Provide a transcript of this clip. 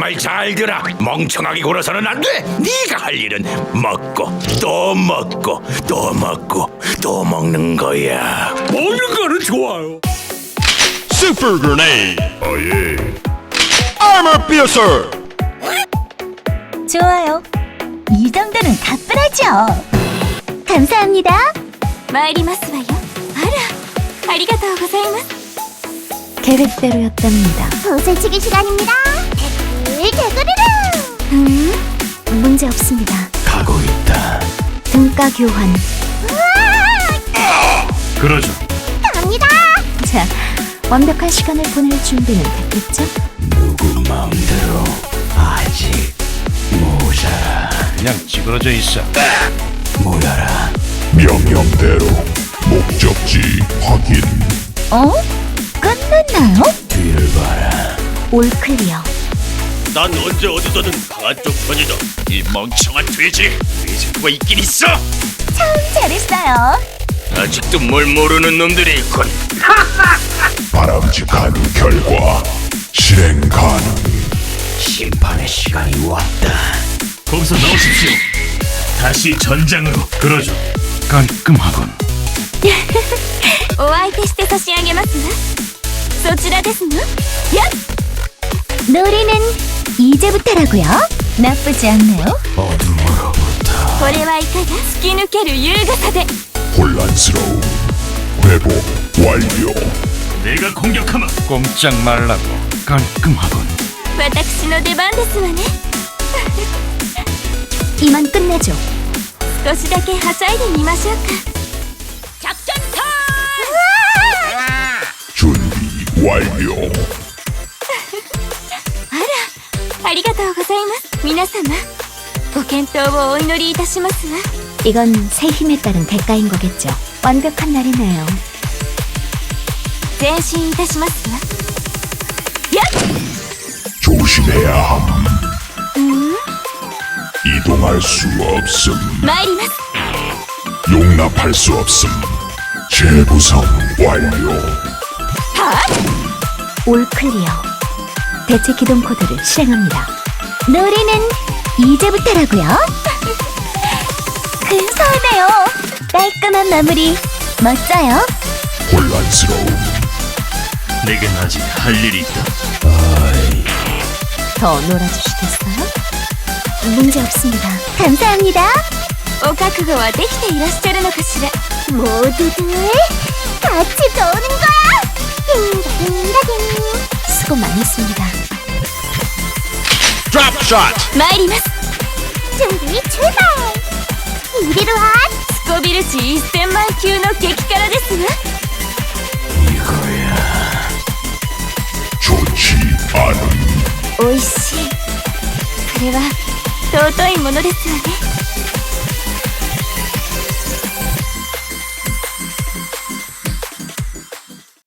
말 잘 들어. 멍청하게 굴어서는 안 돼. 네가 할 일은 먹고 또 먹고 또 먹고 또 먹는 거야. 먹는 거는 좋아요. Super grenade. 어 예. Armor piercer. 좋아요. 이 정도는 가뿐하죠. 감사합니다. 参りますわよあらありがとうございます 계획대로였답니다. 보슬치기 시간입니다 댓글 댓글이라 음, 문제 없습니다. 가고 있다. 등가 교환. 그러죠. 갑니다 자, 완벽한 시간을 보낼 준비는 됐겠죠? 누구 마음대로 아직 모자라. 그냥 찌그러져 있어. 모자라. 명령대로 목적지 확인 어? 끝났나요? 뒤를 봐라. 올 클리어. 난 언제 어디서든 강한 쪽 편이다. 이 멍청한 돼지. 돼지가 있긴 있어. 잘했어요. 아직도 뭘 모르는 놈들이 있군. 바람직한 결과 실행 가능 심판의 시간이 왔다. 거기서 나오십시오. 다시 전장으로. 그러죠. 깔끔하군. お相手して差し上げますわそちらですのやっ 노래는 이제부터라고요? 나쁘지 않네요. 어둠으로부터 これはいかが突き抜ける優雅さで 혼란스러움 회복 완료 내가 공격하마. 꼼짝 말라고. 깔끔하군. 私の出番ですわね 이만 끝내죠. 少しだけはしゃいでみましょうか작전タ 준비 완료 ありがとうございます皆様ご健闘をお祈りいたしますわ 이건 새 힘에 따른 대가인 거겠죠. 완벽한 날이네요. 前進いたしますわやっ 조심해야 함 이동할 수 없음 参ります 용납할 수 없음 재구성 완료 올 클리어. 대체 기동 코드를 실행합니다. 노래는 이제부터라고요? 근사하네요. 깔끔한 마무리. 멋져요. 혼란스러움 내겐 아직 할 일이 있다. 더 놀아주시겠어요? 문제 없습니다. 감사합니다. お覚悟はできていらっしゃるのかしら 모두들 Trap Shot. ります。準備中級のおいしい。これは尊いものですわね。